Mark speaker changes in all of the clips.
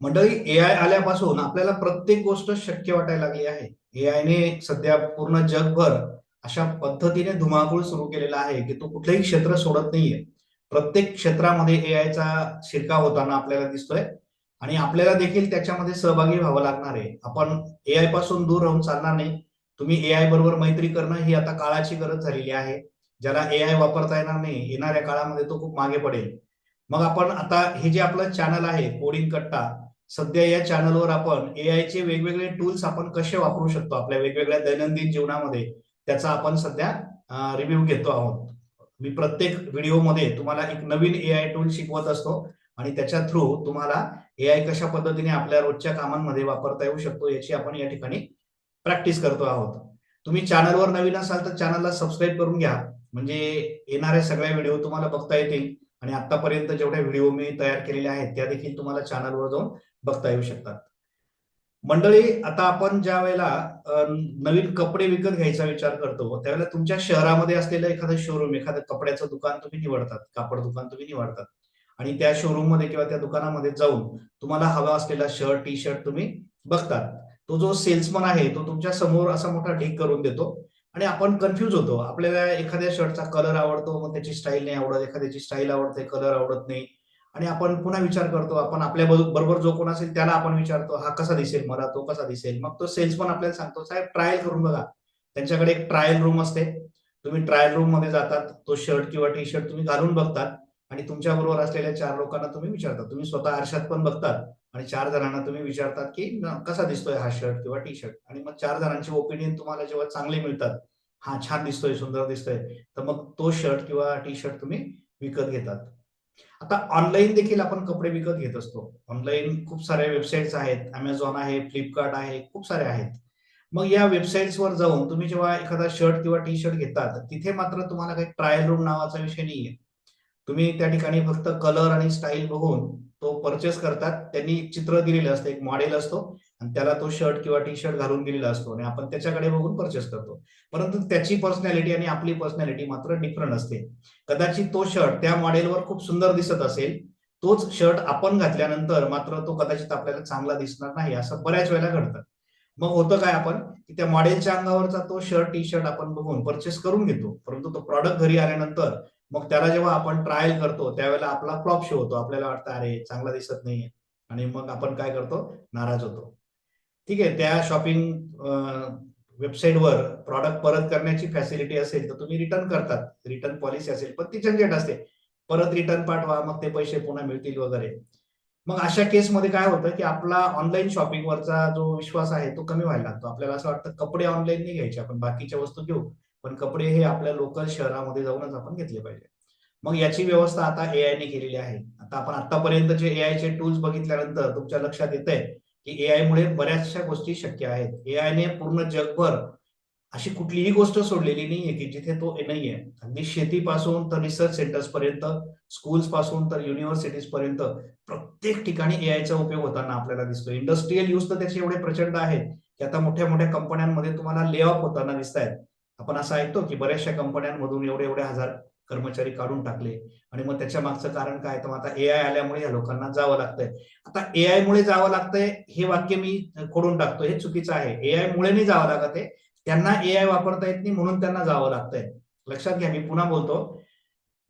Speaker 1: मंडळी एआय आल्यापासून आपल्याला प्रत्येक गोष्ट शक्य वाटायला लागली आहे. एआयने सध्या पूर्ण जगभर अशा पद्धतीने धुमाकूळ सुरू केलेला आहे की तो कुठलंही क्षेत्र सोडत नाहीये. प्रत्येक क्षेत्रामध्ये एआयचा शिरकाव होताना आपल्याला दिसतोय आणि आपल्याला देखील त्याच्यामध्ये सहभागी व्हावं लागणार आहे. आपण एआयपासून दूर राहून चालणार नाही. तुम्ही एआय बरोबर मैत्री करणं ही आता काळाची गरज झालेली आहे. ज्याला ए आय वापरता येणार नाही येणाऱ्या काळामध्ये तो खूप मागे पडेल. मग आपण आता हे जे आपलं चॅनल आहे कोडिंग कट्टा सध्या या चॅनलवर आपण एआय चे वेगवेगळे टूल्स आपण कसे वापरू शकतो? आपल्या वेगवेगळ्या दैनंदिन जीवनामध्ये त्याचा आपण सध्या रिव्ह्यू घेतो आहोत. मी प्रत्येक व्हिडिओमध्ये तुम्हाला एक नवीन एआय टूल शिकवत असतो आणि त्याच्या थ्रू तुम्हाला एआय कशा पद्धतीने आपल्या रोजच्या कामांमध्ये वापरता येऊ शकतो याची आपण या ठिकाणी प्रॅक्टिस करतो आहोत. तुम्ही चॅनलवर नवीन असाल तर चॅनलला सबस्क्राईब करून घ्या. म्हणजे येणाऱ्या सगळ्या व्हिडिओ तुम्हाला बघता येतील. आणि आतापर्यंत जेवढ्या व्हिडिओ मी तयार केलेले आहेत त्या देखील तुम्हाला चॅनलवर जाऊन बघता येऊ शकतात. मंडळी आता आपण ज्या वेळेला नवीन कपडे विकत घ्यायचा विचार करतो त्यावेळेला तुमच्या शहरामध्ये असलेलं एखादं शोरूम एखादं कपड्याचं दुकान तुम्ही निवडतात कापड दुकान तुम्ही निवडतात. आणि त्या शोरूममध्ये किंवा त्या दुकानामध्ये जाऊन तुम्हाला हवा असलेला शर्ट टी शर्ट तुम्ही बघतात. तो जो सेल्समन आहे तो तुमच्यासमोर असा मोठा ढीक करून देतो आणि आपण कन्फ्युज होतो. आपल्याला एखाद्या शर्टचा कलर आवडतो मग त्याची स्टाईल नाही आवडत एखाद्याची स्टाईल आवडते कलर आवडत नाही. आणि आपण पुन्हा विचार करतो आपण आपल्या बरोबर जो कोण असेल त्याला आपण विचारतो हा कसा दिसेल मला तो कसा दिसेल? मग तो सेल्समन आपल्याला सांगतो साहेब ट्रायल करून बघा. त्यांच्याकडे एक ट्रायल रूम असते. तुम्ही ट्रायल रूममध्ये जातात तो शर्ट किंवा टी शर्ट तुम्ही घालून बघतात आणि तुमच्या बरोबर असलेल्या चार लोकांना तुम्ही विचारता तुम्ही स्वतः आरशात पण बघतात आणि चार जणांना तुम्ही विचारतात की कसा दिसतोय हा शर्ट किंवा टी शर्ट आणि मग चार जणांची ओपिनियन तुम्हाला जेव्हा चांगले मिळतात हा छान दिसतोय सुंदर दिसतोय. तर मग तो शर्ट किंवा टी शर्ट तुम्ही विकत घेतात. आता ऑनलाईन देखील आपण कपडे विकत घेत असतो. ऑनलाईन खूप साऱ्या वेबसाईट्स आहेत. अमेझॉन आहे फ्लिपकार्ट आहे खूप सारे आहेत. मग या वेबसाईट्सवर जाऊन तुम्ही जेव्हा एखादा शर्ट किंवा टी शर्ट घेतात तिथे मात्र तुम्हाला काही ट्रायल रूम नावाचा विषय नाहीये. तुम्ही त्या ठिकाणी फक्त कलर आणि स्टाईल बघून तो परचेस करतात. त्यांनी एक चित्र दिलेलं असतं एक मॉडेल असतो. आणि त्याला तो शर्ट किंवा टी शर्ट घालून दिलेला असतो आणि आपण त्याच्याकडे बघून परचेस करतो. परंतु त्याची पर्सनॅलिटी आणि आपली पर्सनॅलिटी मात्र डिफरंट असते. कदाचित तो शर्ट त्या मॉडेलवर खूप सुंदर दिसत असेल तोच शर्ट आपण घातल्यानंतर मात्र तो कदाचित आपल्याला चांगला दिसणार नाही असं बऱ्याच वेळेला घडतं. मग होतं काय आपण की त्या मॉडेलच्या अंगावरचा तो शर्ट टी शर्ट आपण बघून परचेस करून घेतो. परंतु तो प्रॉडक्ट घरी आल्यानंतर मग त्याला जेव्हा आपण ट्रायल करतो त्यावेळेला आपला फ्लॉप शो होतो. आपल्याला वाटतं अरे चांगला दिसत नाहीये. आणि मग आपण काय करतो? नाराज होतो. ठीक आहे त्या शॉपिंग वेबसाईटवर प्रॉडक्ट परत करण्याची फॅसिलिटी असेल तर तुम्ही रिटर्न करतात. रिटर्न पॉलिसी असेल पण ती झंझट असते. परत रिटर्न पाठवा मग ते पैसे पुन्हा मिळतील वगैरे. मग अशा केसमध्ये काय होतं की आपला ऑनलाईन शॉपिंगवरचा जो विश्वास आहे तो कमी व्हायला लागतो. आपल्याला असं वाटतं कपडे ऑनलाईन नाही घ्यायचे आपण बाकीच्या वस्तू घेऊ. पण कपडे हे आपल्या लोकल शहरामध्ये जाऊनच आपण घेतले पाहिजे. मग याची व्यवस्था आता एआयने केलेली आहे. आता आपण आतापर्यंत जे चे टूल्स बघितल्यानंतर तुमच्या लक्षात येत आहे की ए मुळे बऱ्याचशा गोष्टी शक्य आहेत. ए ने पूर्ण जगभर अशी कुठलीही गोष्ट सोडलेली नाहीये की जिथे तो नाहीये. अगदी शेतीपासून तर रिसर्च सेंटर्स पर्यंत स्कूल्सपासून तर युनिव्हर्सिटीज पर्यंत प्रत्येक ठिकाणी एआयचा उपयोग होताना आपल्याला दिसतो इंडस्ट्रीयल यूज तर त्याचे एवढे प्रचंड आहेत की आता मोठ्या मोठ्या कंपन्यांमध्ये तुम्हाला ले ऑफ होताना दिसत आहेत आपण असं ऐकतो की बऱ्याचशा कंपन्यांमधून एवढे एवढे हजार कर्मचारी काढून टाकले. आणि मग त्याच्या मागचं कारण काय? तर मग आता एआय आल्यामुळे या लोकांना जावं लागतंय. आता एआय मुळे जावं लागतंय हे वाक्य मी खोडून टाकतो हे चुकीचं आहे. एआय मुळे नाही जावं लागत आहे. त्यांना एआय वापरता येत नाही म्हणून त्यांना जावं लागतंय. लक्षात घ्या मी पुन्हा बोलतो.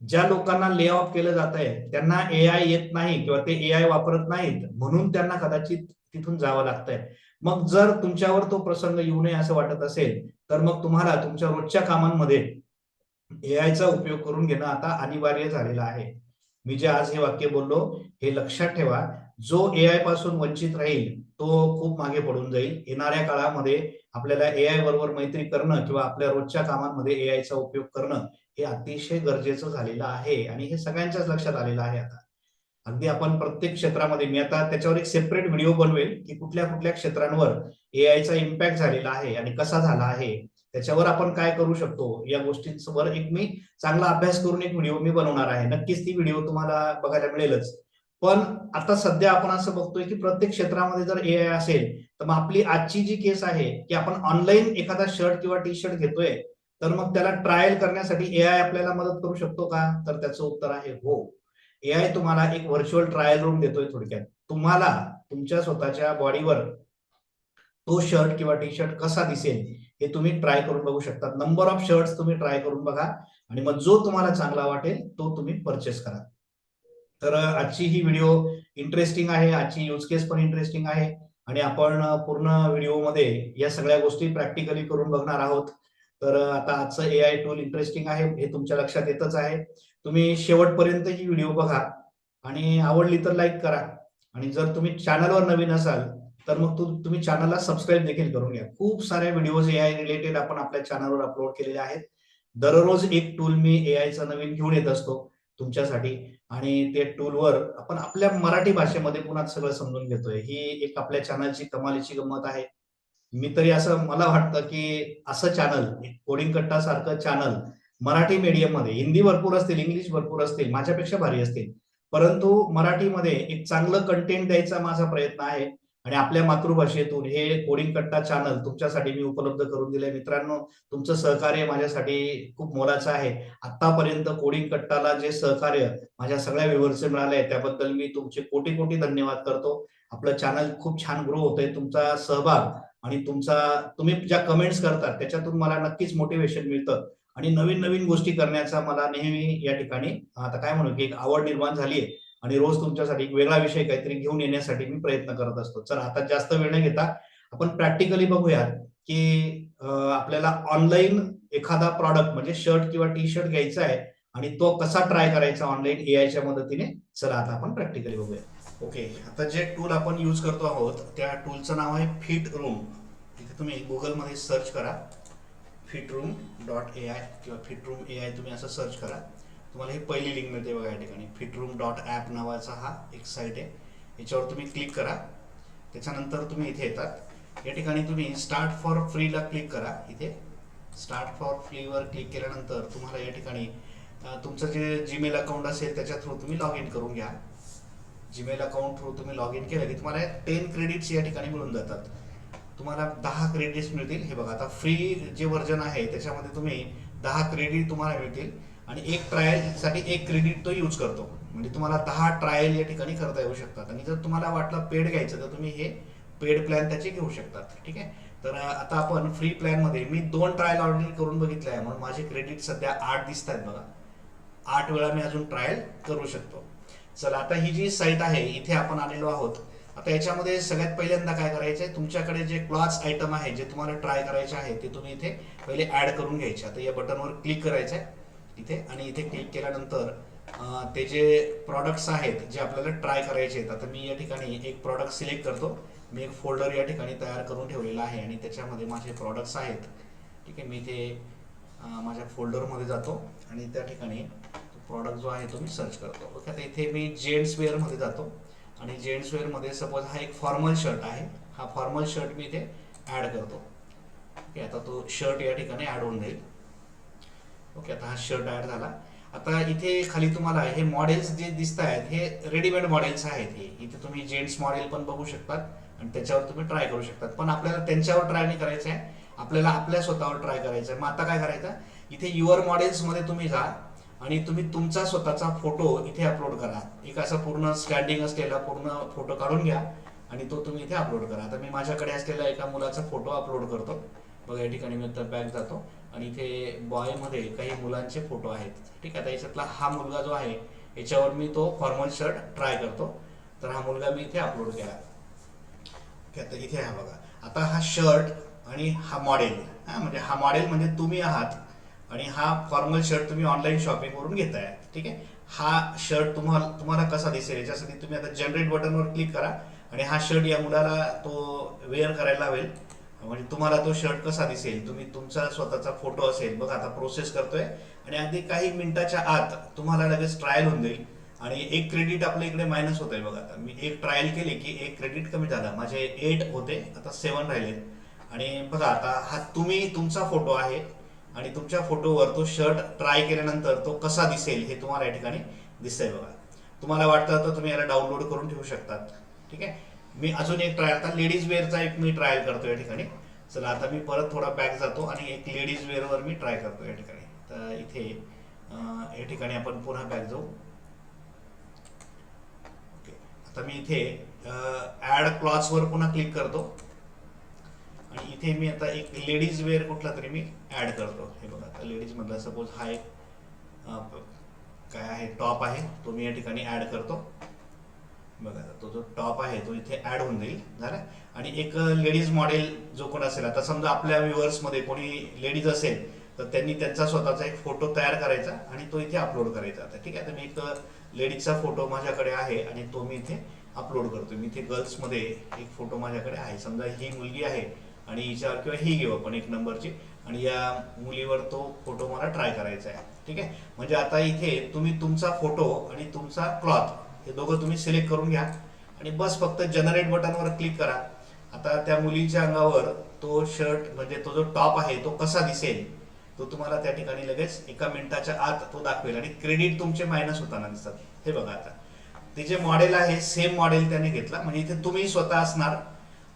Speaker 1: ज्या लोकांना ले ऑफ केलं जात आहे त्यांना एआय येत नाही किंवा ते एआय वापरत नाहीत म्हणून त्यांना कदाचित तिथून जावं लागतंय. मग जर तुमच्यावर तो प्रसंग येऊ नये असं वाटत असेल तर मग तुम्हाला तुमच्या रोजच्या कामांमध्ये एआयचा उपयोग करून घेणं आता अनिवार्य झालेलं आहे. मी जे आज हे वाक्य बोललो हे लक्षात ठेवा. जो एआयपासून वंचित राहील तो खूप मागे पडून जाईल. येणाऱ्या काळामध्ये आपल्याला एआय बरोबर मैत्री करणं किंवा आपल्या रोजच्या कामांमध्ये एआयचा उपयोग करणं हे अतिशय गरजेचं झालेलं आहे आणि हे सगळ्यांच्याच लक्षात आलेलं आहे आता. अगदी आपण प्रत्येक क्षेत्रामध्ये मी आता त्याच्यावर एक सेपरेट व्हिडिओ बनवेल की कुठल्या कुठल्या क्षेत्रांवर एआयचा इम्पॅक्ट झालेला आहे आणि कसा झाला आहे. त्याच्यावर आपण काय करू शकतो? या गोष्टींवर एक मी चांगला अभ्यास करून एक व्हिडिओ मी बनवणार आहे. नक्कीच ती व्हिडिओ तुम्हाला बघायला मिळेलच. पण आता सध्या आपण असं बघतोय की प्रत्येक क्षेत्रामध्ये जर ए आय असेल तर मग आपली आजची जी केस आहे की आपण ऑनलाईन एखादा शर्ट किंवा टी शर्ट घेतोय तर मग त्याला ट्रायल करण्यासाठी ए आय आपल्याला मदत करू शकतो का? तर त्याचं उत्तर आहे हो. ए आय तुम्हाला एक व्हर्च्युअल ट्रायल रूम देतोय थोडक्यात. तुम्हाला तुमच्या स्वतःच्या बॉडीवर तो शर्ट किंवा टी शर्ट कसा दिसेल हे तुम्ही ट्राय करून बघू शकता नंबर ऑफ शर्ट्स तुम्ही ट्राय करून बघा आणि मग जो तुम्हाला चांगला वाटेल तो तुम्ही परचेस करा. तर आजची ही व्हिडिओ इंटरेस्टिंग आहे. आजची यूज केस पण इंटरेस्टिंग आहे. आणि आपण पूर्ण व्हिडिओमध्ये या सगळ्या गोष्टी प्रॅक्टिकली करून बघणार आहोत. तर आता आजचं ए आय टूल इंटरेस्टिंग आहे. हे तुमच्या लक्षात येतच आहे. तुम्ही शेवटपर्यंत ही व्हिडिओ बघा आणि आवडली तर लाईक करा. आणि जर तुम्ही चॅनलवर नवीन असाल तर मग तो तुम्ही चॅनलला सबस्क्राईब देखील करून घ्या. खूप साऱ्या व्हिडिओज ए आय रिलेटेड आपण आपल्या चॅनलवर अपलोड केलेले आहेत. दररोज एक टूल मी ए नवीन घेऊन येत असतो तुमच्यासाठी. आणि ते टूलवर आपण आपल्या मराठी भाषेमध्ये पुन्हा सगळं समजून घेतोय. ही एक आपल्या चॅनलची कमालीची गंमत आहे. मी तरी असं मला वाटतं की असं चॅनल कोडिंग कट्टा सारखं चॅनल मराठी मीडियममध्ये हिंदी भरपूर असतील इंग्लिश भरपूर असतील माझ्यापेक्षा भारी असतील. परंतु मराठीमध्ये एक चांगलं कंटेंट द्यायचा माझा प्रयत्न आहे. आणि आपल्या मातृभाषेतून हे कोडिंग कट्टा चॅनल तुमच्यासाठी मी उपलब्ध करून दिले मित्रांनो तुमचं सहकार्य माझ्यासाठी खूप मोलाचं आहे. आतापर्यंत कोडिंग कट्टाला जे सहकार्य माझ्या सगळ्या व्ह्युअर्सचे आहे त्याबद्दल मी तुमचे कोटी कोटी धन्यवाद करतो. आपलं चॅनल खूप छान ग्रो होतंय. तुमचा सहभाग आणि तुमचा तुम्ही ज्या कमेंट्स करतात त्याच्यातून मला नक्कीच मोटिवेशन मिळतं. आणि नवीन नवीन गोष्टी करण्याचा मला नेहमी या ठिकाणी आता काय म्हणू की एक आवड निर्माण झाली आहे आणि रोज तुमच्यासाठी एक वेगळा विषय काहीतरी घेऊन येण्यासाठी मी प्रयत्न करत असतो. चला आता जास्त वेळ न घेता आपण प्रॅक्टिकली बघूयात की आपल्याला ऑनलाईन एखादा प्रॉडक्ट म्हणजे शर्ट किंवा टी शर्ट घ्यायचा आहे आणि तो कसा ट्राय करायचा ऑनलाईन एआयच्या मदतीने चला आता आपण प्रॅक्टिकली बघूया. ओके आता जे टूल आपण यूज करतो आहोत त्या टूलचं नाव आहे फिट रूम इथे तुम्ही गुगलमध्ये सर्च करा. Fit room dot A I किंवा फिट रूम ए आय तुम्ही असं सर्च करा. तुम्हाला ही पहिली लिंक मिळते बघा या ठिकाणी. फिटरूम डॉट ॲप नावाचा हा एक साईट आहे. याच्यावर तुम्ही क्लिक करा. त्याच्यानंतर तुम्ही इथे येतात. या ठिकाणी तुम्ही स्टार्ट फॉर फ्रीला क्लिक करा. इथे स्टार्ट फॉर फ्रीवर क्लिक केल्यानंतर तुम्हाला या ठिकाणी तुमचं जे जीमेल अकाउंट असेल त्याच्या थ्रू तुम्ही लॉग इन करून घ्या. जीमेल अकाउंट थ्रू तुम्ही लॉग इन केलं की तुम्हाला टेन क्रेडिट्स या ठिकाणी मिळून जातात. तुम्हाला दहा क्रेडिट्स मिळतील. हे बघा आता फ्री जे व्हर्जन आहे त्याच्यामध्ये तुम्ही दहा क्रेडिट तुम्हाला मिळतील. आणि एक ट्रायलसाठी एक क्रेडिट तो यूज करतो. म्हणजे तुम्हाला दहा ट्रायल या ठिकाणी करता येऊ शकतात. आणि जर तुम्हाला वाटलं पेड घ्यायचं तर तुम्ही हे पेड प्लॅन त्याचे घेऊ शकतात. ठीक आहे? तर आता आपण फ्री प्लॅनमध्ये मी दोन ट्रायल ऑलरेडी करून बघितलं आहे. म्हणून माझे क्रेडिट सध्या आठ दिसत आहेत बघा. आठ वेळा मी अजून ट्रायल करू शकतो. चला आता ही जी साईट आहे इथे आपण आलेलो आहोत. आता याच्यामध्ये सगळ्यात पहिल्यांदा काय करायचं आहे तुमच्याकडे जे क्लॉथ्स आयटम आहे जे तुम्हाला ट्राय करायचे आहे ते तुम्ही इथे पहिले ऍड करून घ्यायचे. आता या बटनवर क्लिक करायचं आहे इथे आणि इथे क्लिक केल्यानंतर ते जे प्रॉडक्ट्स आहेत जे आपल्याला ट्राय करायचे आहेत आता मी या ठिकाणी एक प्रॉडक्ट सिलेक्ट करतो. मी एक फोल्डर या ठिकाणी तयार करून ठेवलेला आहे आणि त्याच्यामध्ये माझे प्रॉडक्ट्स आहेत. ठीक आहे मी इथे माझ्या फोल्डरमध्ये जातो आणि त्या ठिकाणी प्रॉडक्ट जो आहे तो मी सर्च करतो. ओके आता इथे मी जेंट्स वेअरमध्ये जातो आणि जेंट्स वेअरमध्ये सपोज हा एक फॉर्मल शर्ट आहे. हा फॉर्मल शर्ट मी इथे ॲड करतो. ओके आता तो शर्ट या ठिकाणी ॲड होऊन जाईल. ओके आता हा शर्ट ॲड झाला. आता इथे खाली तुम्हाला हे मॉडेल्स जे दिसत आहेत हे रेडीमेड मॉडेल्स आहेत हे. इथे तुम्ही जेंट्स मॉडेल पण बघू शकतात आणि त्याच्यावर तुम्ही ट्राय करू शकतात. पण आपल्याला त्यांच्यावर ट्राय नाही करायचं आहे आपल्याला आपल्या स्वतःवर ट्राय करायचं आहे मग आता काय करायचं? इथे युअर मॉडेल्समध्ये तुम्ही जा आणि तुम्ही तुमचा स्वतःचा फोटो इथे अपलोड करा. एक असा पूर्ण स्टँडिंग असलेला पूर्ण फोटो काढून घ्या आणि तो तुम्ही इथे अपलोड करा. आता मी माझ्याकडे असलेला एका मुलाचा फोटो अपलोड करतो. बघा या ठिकाणी मी तर बॅक जातो. आणि इथे बॉयमध्ये काही मुलांचे फोटो आहेत. ठीक आहे आता याच्यातला हा मुलगा जो आहे याच्यावर मी तो फॉर्मल शर्ट ट्राय करतो. तर हा मुलगा मी इथे अपलोड केला. ओके, इथे हा बघा. आता हा शर्ट आणि हा मॉडेल हा म्हणजे हा मॉडेल म्हणजे तुम्ही आहात आणि हा फॉर्मल शर्ट तुम्ही ऑनलाईन शॉपिंग करून घेताय. ठीक आहे? हा शर्ट तुम्हाला तुम्हाला कसा दिसेल? याच्यासाठी तुम्ही आता जनरेट बटनवर क्लिक करा आणि हा शर्ट या मुलाला तो वेअर करायला हवेल म्हणजे तुम्हाला तो शर्ट कसा दिसेल? तुम्ही तुमचा स्वतःचा फोटो असेल बघा आता प्रोसेस करतोय. आणि अगदी काही मिनिटाच्या आत तुम्हाला लगेच ट्रायल होऊन जाईल. आणि एक क्रेडिट आपल्या इकडे मायनस होत आहे बघा. आता मी एक ट्रायल केली की एक क्रेडिट कमी झाला. माझे एट होते आता सेवन राहिले आणि बघा आता हा तुम्ही तुमचा फोटो आहे. आणि तुमच्या फोटोवर तो शर्ट ट्राय केल्यानंतर तो कसा दिसेल हे तुम्हाला या ठिकाणी दिसतंय बघा. तुम्हाला वाटतं तर तुम्ही याला डाउनलोड करून ठेवू शकतात. ठीक आहे? मी अजून एक ट्राय आता लेडीज वेअरचा एक मी ट्रायल करतो या ठिकाणी. चला आता मी परत थोडा बॅक जातो आणि एक लेडीज वेअरवर मी ट्राय करतो या ठिकाणी. तर इथे या ठिकाणी आपण पुन्हा बॅक जाऊ. ओके आता मी इथे ऍड क्लॉथ्सवर पुन्हा क्लिक करतो. आणि इथे मी आता एक लेडीज वेअर कुठला तरी मी ऍड करतो. हे बघा आता लेडीज मधला सपोज हा एक काय आहे टॉप आहे तो मी या ठिकाणी ऍड करतो. बघा तो जो टॉप आहे तो इथे ऍड होऊन जाईल. झाला? आणि एक लेडीज मॉडेल जो कोण असेल आता समजा आपल्या व्ह्युअर्समध्ये कोणी लेडीज असेल तर त्यांनी त्यांचा स्वतःचा एक फोटो तयार करायचा आणि तो इथे अपलोड करायचा. आता ठीक आहे तर मी एक लेडीजचा फोटो माझ्याकडे आहे आणि तो मी इथे अपलोड करतो मी इथे गर्ल्समध्ये एक फोटो माझ्याकडे आहे. समजा ही मुलगी आहे आणि हिच्यावर किंवा ही घेऊ आपण एक नंबरची आणि या मुलीवर तो फोटो मला ट्राय करायचा आहे. ठीक आहे? म्हणजे आता इथे तुम्ही तुमचा फोटो आणि तुमचा क्लॉथ हे दोघं तुम्ही सिलेक्ट करून घ्या. आणि बस फक्त जनरेट बटनवर क्लिक करा. आता त्या मुलीच्या अंगावर तो शर्ट म्हणजे तो जो टॉप आहे तो कसा दिसेल? तो तुम्हाला त्या ठिकाणी लगेच एका मिनिटाच्या आत तो दाखवेल. आणि क्रेडिट तुमचे मायनस होताना दिसतात. हे बघा आता. ते जे मॉडेल आहे सेम मॉडेल त्याने घेतला. म्हणजे इथे तुम्ही स्वतः असणार.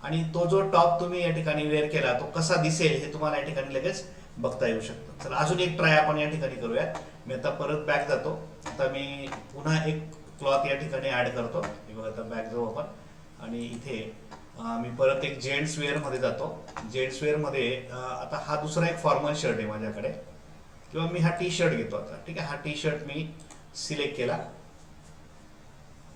Speaker 1: आणि तो जो टॉप तुम्ही या ठिकाणी वेअर केला तो कसा दिसेल हे तुम्हाला या ठिकाणी लगेच बघता येऊ शकतं. चला अजून एक ट्राय आपण या ठिकाणी करूयात. मी आता परत बॅक जातो. आता मी पुन्हा एक क्लॉथ या ठिकाणी ऍड करतो. हे बघा आता बॅग जाऊ आपण. आणि इथे मी परत एक जेंट्स वेअरमध्ये जातो. जेंट्स वेअरमध्ये आता हा दुसरा एक फॉर्मल शर्ट आहे माझ्याकडे. किंवा मी हा टी शर्ट घेतो आता. ठीक आहे हा टी शर्ट मी सिलेक्ट केला.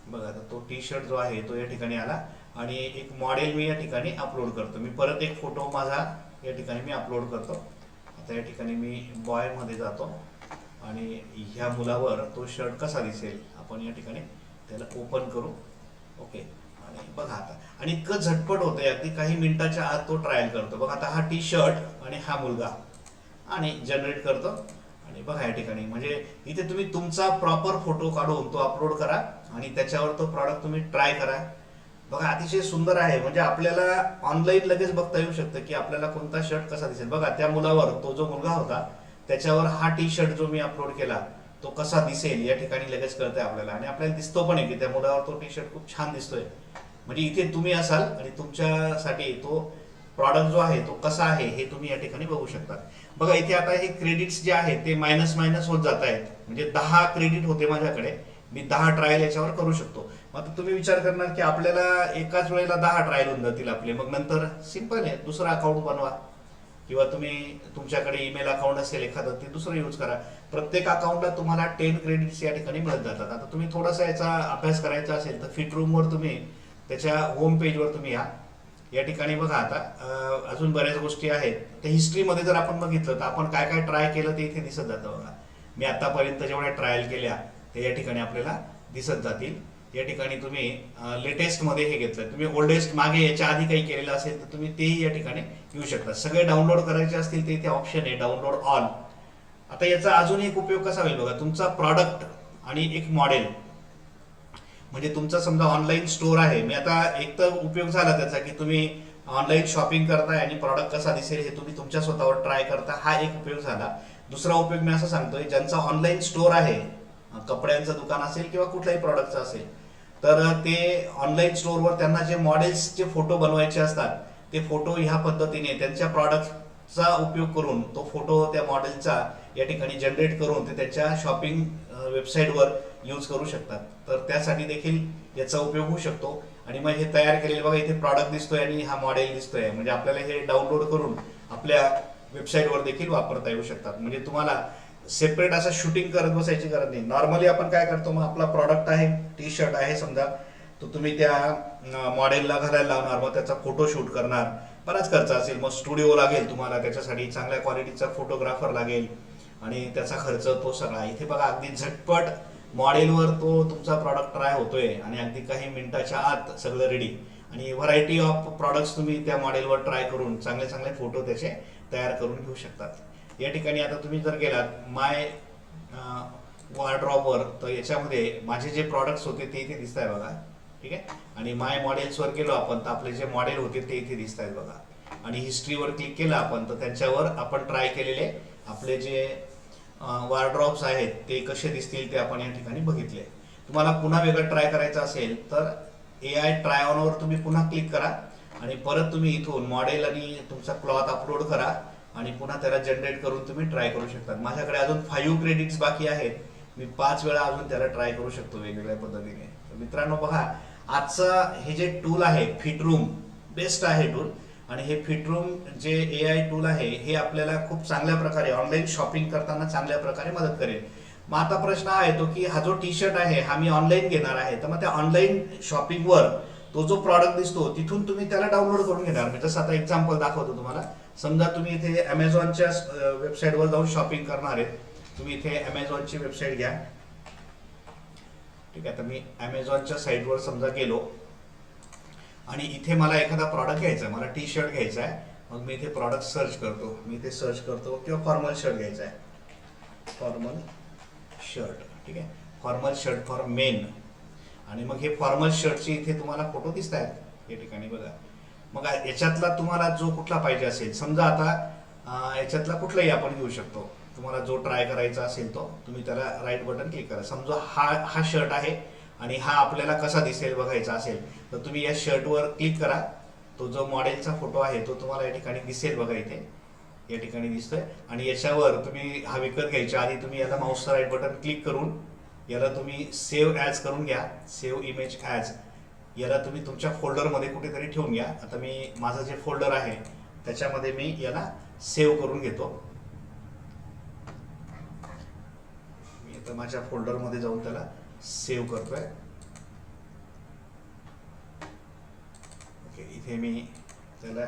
Speaker 1: बघा आता तो टी शर्ट जो आहे तो या ठिकाणी आला. आणि एक मॉडेल मी या ठिकाणी अपलोड करतो. मी परत एक फोटो माझा या ठिकाणी मी अपलोड करतो. आता या ठिकाणी मी बॉयमध्ये जातो. आणि ह्या मुलावर तो शर्ट कसा दिसेल? आपण या ठिकाणी त्याला ओपन करू. ओके आणि बघा आता. आणि इतकं झटपट होतंय अगदी काही मिनिटाच्या आत तो ट्रायल करतो. बघा आता हा टी शर्ट आणि हा मुलगा. आणि जनरेट करतो. आणि बघा या ठिकाणी. म्हणजे इथे तुम्ही तुमचा प्रॉपर फोटो काढून तो अपलोड करा आणि त्याच्यावर तो प्रॉडक्ट तुम्ही ट्राय करा. बघा अतिशय सुंदर आहे. म्हणजे आपल्याला ऑनलाईन लगेच बघता येऊ शकतं की आपल्याला कोणता शर्ट कसा दिसेल. बघा त्या मुलावर तो जो मुलगा होता त्याच्यावर हा टी शर्ट जो मी अपलोड केला तो कसा दिसेल या ठिकाणी लगेच कळतंय आपल्याला. आणि आपल्याला दिसतो पण आहे की त्या मुलावर तो टी शर्ट खूप छान दिसतोय. म्हणजे इथे तुम्ही असाल आणि तुमच्यासाठी तो प्रॉडक्ट जो आहे तो कसा आहे हे तुम्ही या ठिकाणी बघू शकता बघा इथे आता हे क्रेडिट्स जे आहेत ते मायनस मायनस होत जात आहेत. म्हणजे दहा क्रेडिट होते माझ्याकडे. मी दहा ट्रायल याच्यावर करू शकतो. मग आता तुम्ही विचार करणार की आपल्याला एकाच वेळेला दहा ट्रायल होऊन जातील आपले. मग नंतर सिंपल आहे. दुसरा अकाउंट बनवा. किंवा तुम्ही तुमच्याकडे ईमेल अकाउंट असेल एखादं ते दुसरं यूज करा. प्रत्येक अकाउंटला तुम्हाला टेन क्रेडिट्स या ठिकाणी मिळत जातात. आता तुम्ही थोडासा याचा अभ्यास करायचा असेल तर फिट रूमवर तुम्ही त्याच्या होम पेजवर तुम्ही या. या ठिकाणी बघा आता अजून बऱ्याच गोष्टी आहेत. तर हिस्ट्रीमध्ये जर आपण बघितलं तर आपण काय काय ट्राय केलं ते इथे दिसत जातं बघा. मी आतापर्यंत जेवढ्या ट्रायल केल्या ते या ठिकाणी आपल्याला दिसत जातील. या ठिकाणी तुम्ही लेटेस्टमध्ये हे घेतलं तुम्ही ओल्डेस्ट मागे याच्या आधी काही केलेलं असेल तर तुम्ही तेही या ठिकाणी घेऊ शकता. सगळे डाउनलोड करायचे असतील ते इथे ऑप्शन आहे डाउनलोड ऑल आता याचा अजून एक उपयोग कसा होईल बघा? तुमचा प्रॉडक्ट आणि एक मॉडेल म्हणजे तुमचा समजा ऑनलाईन स्टोअर आहे. मी आता एक तर उपयोग झाला त्याचा की तुम्ही ऑनलाईन शॉपिंग करताय आणि प्रॉडक्ट कसा दिसेल हे तुम्ही तुमच्या स्वतःवर ट्राय करता. हा एक उपयोग झाला. दुसरा उपयोग मी असं सांगतोय ज्यांचा ऑनलाईन स्टोअर आहे कपड्यांचं दुकान असेल किंवा कुठल्याही प्रॉडक्टचं असेल तर ते ऑनलाईन स्टोअरवर त्यांना जे मॉडेल्सचे फोटो बनवायचे असतात ते फोटो ह्या पद्धतीने त्यांच्या प्रॉडक्टचा उपयोग करून तो फोटो त्या मॉडेलचा या ठिकाणी जनरेट करून ते त्याच्या शॉपिंग वेबसाईटवर यूज करू शकतात. तर त्यासाठी देखील याचा उपयोग होऊ शकतो. आणि मग हे तयार केलेले बघा इथे प्रॉडक्ट दिसतोय आणि हा मॉडेल दिसतोय. म्हणजे आपल्याला हे डाउनलोड करून आपल्या वेबसाईटवर देखील वापरता येऊ शकतात. म्हणजे तुम्हाला सेपरेट असं शूटिंग करत बसायची गरज नाही. नॉर्मली आपण काय करतो मग आपला प्रॉडक्ट आहे टी शर्ट आहे समजा तो तुम्ही त्या मॉडेलला घालायला लावणार मग त्याचा फोटो शूट करणार. बराच खर्च असेल. मग स्टुडिओ लागेल तुम्हाला त्याच्यासाठी चांगल्या क्वालिटीचा फोटोग्राफर लागेल. आणि त्याचा खर्च तो सगळा. इथे बघा अगदी झटपट मॉडेलवर तो तुमचा प्रॉडक्ट ट्राय होतोय. आणि अगदी काही मिनिटाच्या आत सगळं रेडी आणि व्हरायटी ऑफ प्रॉडक्ट्स तुम्ही त्या मॉडेलवर ट्राय करून चांगले चांगले फोटो त्याचे तयार करून घेऊ शकतात. या ठिकाणी आता तुम्ही जर गेलात माय वॉर्ड्रॉपवर तर याच्यामध्ये माझे जे प्रॉडक्ट्स होते ते इथे दिसत आहे बघा. ठीक आहे? आणि माय मॉडेल्सवर गेलो आपण तर आपले जे मॉडेल होते ते इथे दिसत आहेत बघा. आणि हिस्ट्रीवर क्लिक केलं आपण तर त्यांच्यावर आपण ट्राय केलेले आपले जे वॉर्ड्रॉप्स आहेत ते कसे दिसतील ते आपण या ठिकाणी बघितले. तुम्हाला पुन्हा वेगळं ट्राय करायचं असेल तर ए आय ट्राय ऑनवर तुम्ही पुन्हा क्लिक करा. आणि परत तुम्ही इथून मॉडेल आणि तुमचा क्लॉथ अपलोड करा. आणि पुन्हा त्याला जनरेट करून तुम्ही ट्राय करू शकता. माझ्याकडे अजून फाईव्ह क्रेडिट्स बाकी आहेत. मी पाच वेळा अजून त्याला ट्राय करू शकतो वेगवेगळ्या पद्धतीने. मित्रांनो बघा आजचं हे जे टूल आहे फिट रूम बेस्ट आहे टूल आणि हे फिट रूम जे ए आय टूल आहे हे आपल्याला खूप चांगल्या प्रकारे ऑनलाईन शॉपिंग करताना चांगल्या प्रकारे मदत करेल. मग आता प्रश्न हा येतो की हा जो टी शर्ट आहे हा मी ऑनलाईन घेणार आहे. तर मग त्या ऑनलाईन शॉपिंगवर तो जो प्रॉडक्ट दिसतो तिथून तुम्ही त्याला डाउनलोड करून घेणार. मी जसं आता एक्झाम्पल दाखवतो तुम्हाला. समजा तुम्ही इथे अमेझॉनच्या वेबसाईटवर जाऊन शॉपिंग करणार आहेत. तुम्ही इथे अमेझॉनची वेबसाईट घ्या. ठीक आहे तर मी अमेझॉनच्या साईटवर समजा गेलो. आणि इथे मला एखादा प्रॉडक्ट घ्यायचा आहे. मला टी शर्ट घ्यायचा आहे. मग मी इथे प्रॉडक्ट सर्च करतो. मी इथे सर्च करतो किंवा फॉर्मल शर्ट घ्यायचा आहे. फॉर्मल शर्ट ठीक आहे? फॉर्मल शर्ट फॉर मेन आणि मग हे फॉर्मल शर्टचे इथे तुम्हाला फोटो दिसत आहेत या ठिकाणी बघा. मग याच्यातला तुम्हाला जो कुठला पाहिजे असेल समजा आता याच्यातला कुठलाही आपण घेऊ शकतो. तुम्हाला जो ट्राय करायचा असेल तो तुम्ही त्याला राईट बटन क्लिक करा. समजा हा हा शर्ट आहे आणि हा आपल्याला कसा दिसेल बघायचा असेल तर तुम्ही या शर्टवर क्लिक करा. तो जो मॉडेलचा फोटो आहे तो तुम्हाला या ठिकाणी दिसेल बघा इथे. या ठिकाणी दिसतोय. आणि याच्यावर तुम्ही हा विकत घ्यायच्या आधी तुम्ही याला माऊसचं राईट बटन क्लिक करून याला तुम्ही सेव्ह ॲज करून घ्या. सेव्ह इमेज ॲज याला तुम्ही तुमच्या फोल्डरमध्ये कुठेतरी ठेवून घ्या. आता मी माझं जे फोल्डर आहे त्याच्यामध्ये मी याला सेव्ह करून घेतो. मी आता माझ्या फोल्डरमध्ये जाऊन त्याला सेव्ह करतोय. ओके इथे मी त्याला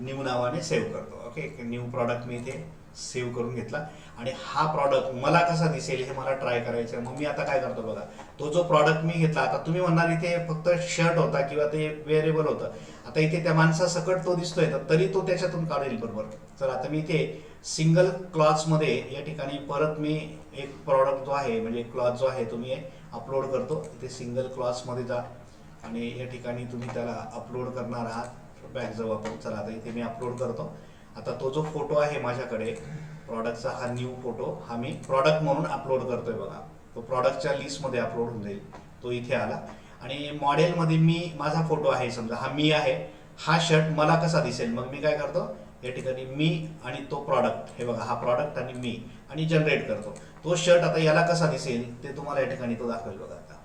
Speaker 1: न्यू नावाने सेव्ह करतो. ओके न्यू प्रॉडक्ट मी इथे सेव्ह करून घेतला. आणि हा प्रॉडक्ट मला कसा दिसेल हे मला ट्राय करायचं आहे मग मी आता काय करतो बघा. तो जो प्रॉडक्ट मी घेतला आता तुम्ही म्हणणार इथे फक्त शर्ट होता किंवा ते वेअरेबल होतं. आता इथे त्या माणसासकट तो दिसतोय तर तरी तो त्याच्यातून काढेल बरोबर. तर आता मी इथे सिंगल क्लॉथ्समध्ये या ठिकाणी परत मी एक प्रॉडक्ट जो आहे म्हणजे क्लॉथ जो आहे तो मी अपलोड करतो. इथे सिंगल क्लॉथ्समध्ये जा. आणि या ठिकाणी तुम्ही त्याला अपलोड करणार आहात. बॅग जाऊ आपण. चला आता इथे मी अपलोड करतो. आता तो जो फोटो आहे माझ्याकडे प्रॉडक्टचा हा न्यू फोटो हा मी प्रॉडक्ट म्हणून अपलोड करतोय बघा. तो प्रॉडक्टच्या लिस्टमध्ये अपलोड होऊन जाईल. तो इथे आला. आणि मॉडेलमध्ये मी माझा फोटो आहे समजा हा मी आहे. हा शर्ट मला कसा दिसेल? मग मी काय करतो? या ठिकाणी मी आणि तो प्रॉडक्ट हे बघा हा प्रॉडक्ट आणि मी आणि जनरेट करतो. तो शर्ट आता याला कसा दिसेल? ते तुम्हाला या ठिकाणी तो दाखवेल बघा आता.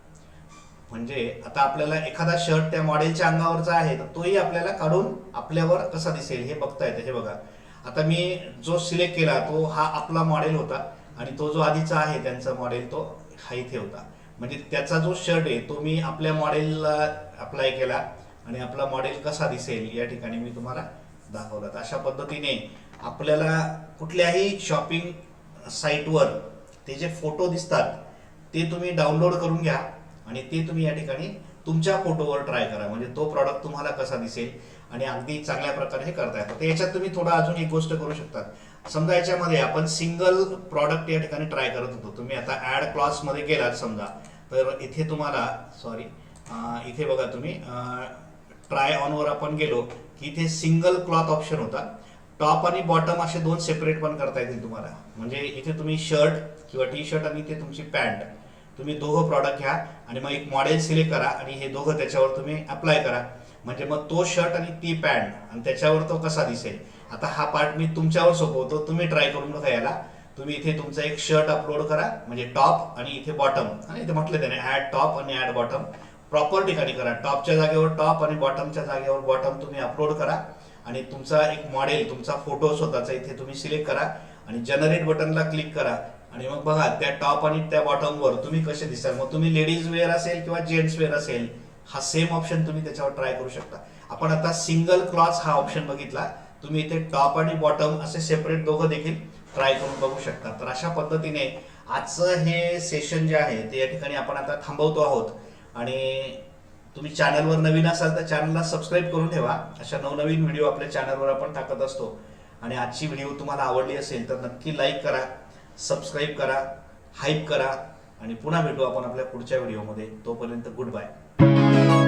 Speaker 1: म्हणजे आता आपल्याला एखादा शर्ट त्या मॉडेलच्या अंगावरचा आहे तर तोही आपल्याला काढून आपल्यावर कसा दिसेल हे बघता येतं हे बघा. आता मी जो सिलेक्ट केला तो हा आपला मॉडेल होता आणि तो जो आधीचा आहे त्यांचा मॉडेल तो हा इथे होता. म्हणजे त्याचा जो शर्ट आहे तो मी आपल्या मॉडेलला अप्लाय केला आणि आपला मॉडेल कसा दिसेल या ठिकाणी मी तुम्हाला दाखवला तर अशा पद्धतीने आपल्याला कुठल्याही शॉपिंग साईटवर ते जे फोटो दिसतात ते तुम्ही डाउनलोड करून घ्या. आणि ते तुम्ही या ठिकाणी तुमच्या फोटोवर ट्राय करा. म्हणजे तो प्रॉडक्ट तुम्हाला कसा दिसेल आणि अगदी चांगल्या प्रकारे हे करता येतं. तर याच्यात तुम्ही थोडं अजून एक गोष्ट करू शकता समजा याच्यामध्ये आपण सिंगल प्रॉडक्ट या ठिकाणी ट्राय करत होतो. तुम्ही आता ऍड क्लॉसमध्ये गेलात समजा. तर इथे तुम्हाला सॉरी इथे बघा तुम्ही ट्राय ऑनवर आपण गेलो की इथे सिंगल क्लॉथ ऑप्शन होता. टॉप आणि बॉटम असे दोन सेपरेट पण करता येतील तुम्हाला. म्हणजे इथे तुम्ही शर्ट किंवा टी शर्ट आणि इथे तुमची पॅन्ट तुम्ही दोघं प्रॉडक्ट घ्या आणि मग एक मॉडेल सिलेक्ट करा आणि हे दोघं त्याच्यावर तुम्ही अप्लाय करा. म्हणजे मग तो शर्ट आणि ती पॅन्ट आणि त्याच्यावर तो कसा दिसेल? आता हा पार्ट मी तुमच्यावर सोपवतो. तुम्ही ट्राय करून बघा याला. तुम्ही इथे तुमचा एक शर्ट अपलोड करा. म्हणजे टॉप आणि इथे बॉटम आणि इथे म्हटलं त्याने ऍड टॉप आणि ऍड बॉटम प्रॉपर ठिकाणी करा. टॉपच्या जागेवर टॉप आणि बॉटमच्या जागेवर बॉटम तुम्ही अपलोड करा. आणि तुमचा एक मॉडेल तुमचा फोटो स्वतःचा इथे तुम्ही सिलेक्ट करा. आणि जनरेट बटनला क्लिक करा. आणि मग बघा त्या टॉप आणि त्या बॉटमवर तुम्ही कसे दिसाल मग तुम्ही लेडीज वेअर असेल किंवा जेंट्स वेअर असेल हा सेम ऑप्शन तुम्ही त्याच्यावर ट्राय करू शकता. आपण आता सिंगल क्लॉथ हा ऑप्शन बघितला. तुम्ही इथे टॉप आणि बॉटम असे सेपरेट दोघं देखील ट्राय करून बघू शकता. तर अशा पद्धतीने आजचं हे सेशन जे आहे ते या ठिकाणी आपण आता थांबवतो आहोत. आणि तुम्ही चॅनलवर नवीन असाल तर चॅनलला सबस्क्राईब करून ठेवा. अशा नवनवीन व्हिडिओ आपल्या चॅनलवर आपण टाकत असतो. आणि आजची व्हिडिओ तुम्हाला आवडली असेल तर नक्की लाईक करा. सबस्क्राईब करा हाईप करा आणि पुन्हा भेटू आपण आपल्या पुढच्या व्हिडिओमध्ये तोपर्यंत गुड बाय